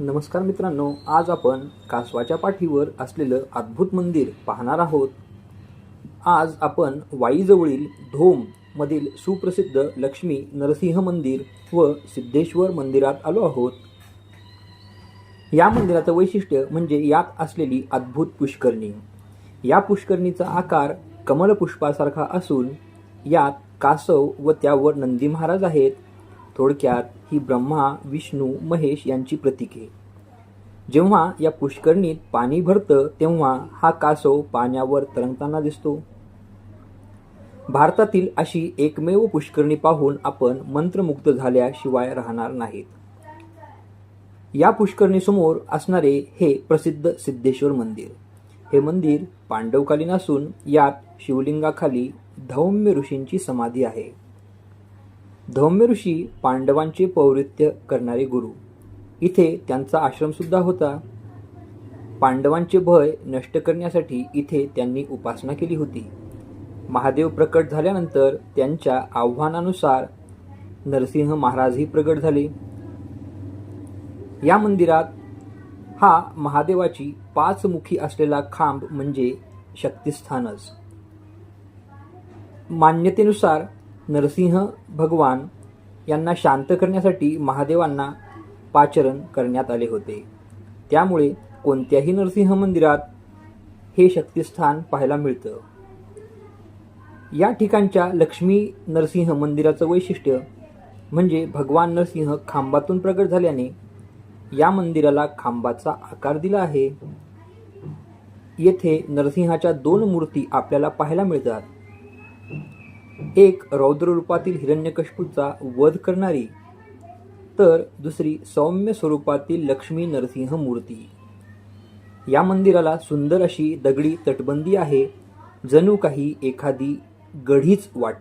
नमस्कार मित्रांनो आज आपण कासवाच्या पाठीवर असलेलं अद्भुत मंदिर पाहणार आहोत. आज आपण वाईजवळील धोम मधील सुप्रसिद्ध लक्ष्मी नरसिंह मंदिर व सिद्धेश्वर मंदिरात आलो आहोत. या मंदिराचं वैशिष्ट्य म्हणजे यात असलेली अद्भुत पुष्करणी. या पुष्करणीचा आकार कमलपुष्पासारखा असून यात कासव व त्यावर नंदी महाराज आहेत. थोडक्यात ही ब्रह्मा विष्णू महेश यांची प्रतीके. जेव्हा या पुष्करणीत पाणी भरतं तेव्हा हा कासव पाण्यावर तरंगताना दिसतो. भारतातील अशी एकमेव पुष्करणी पाहून आपण मंत्रमुग्ध झाल्याशिवाय राहणार नाहीत. या पुष्करणीसमोर असणारे हे प्रसिद्ध सिद्धेश्वर मंदिर. हे मंदिर पांडवकालीन असून यात शिवलिंगाखाली धौम्य ऋषींची समाधी आहे. धौम्य ऋषी पांडवांचे पौरित्य करणारे गुरु. इथे त्यांचा आश्रमसुद्धा होता. पांडवांचे भय नष्ट करण्यासाठी इथे त्यांनी उपासना केली होती. महादेव प्रकट झाल्यानंतर त्यांच्या आव्हानानुसार नरसिंह महाराजही प्रकट झाले. या मंदिरात हा महादेवाची पाचमुखी असलेला खांब म्हणजे शक्तिस्थानच. मान्यतेनुसार नरसिंह भगवान यांना शांत करण्यासाठी महादेवांना पाचरण करण्यात आले होते. त्यामुळे कोणत्याही नरसिंह मंदिरात हे शक्तिस्थान पाहायला मिळतं. या ठिकाणच्या लक्ष्मी नरसिंह मंदिराचं वैशिष्ट्य म्हणजे भगवान नरसिंह खांबातून प्रगट झाल्याने या मंदिराला खांबाचा आकार दिला आहे. येथे नरसिंहाच्या दोन मूर्ती आपल्याला पाहायला मिळतात. एक रौद्ररूपातील हिरण्यकष्पूचा वध करणारी तर दुसरी सौम्य स्वरूपातील लक्ष्मी नरसिंह मूर्ती. या मंदिराला सुंदर अशी दगडी तटबंदी आहे जणू काही एखादी गढीच वाट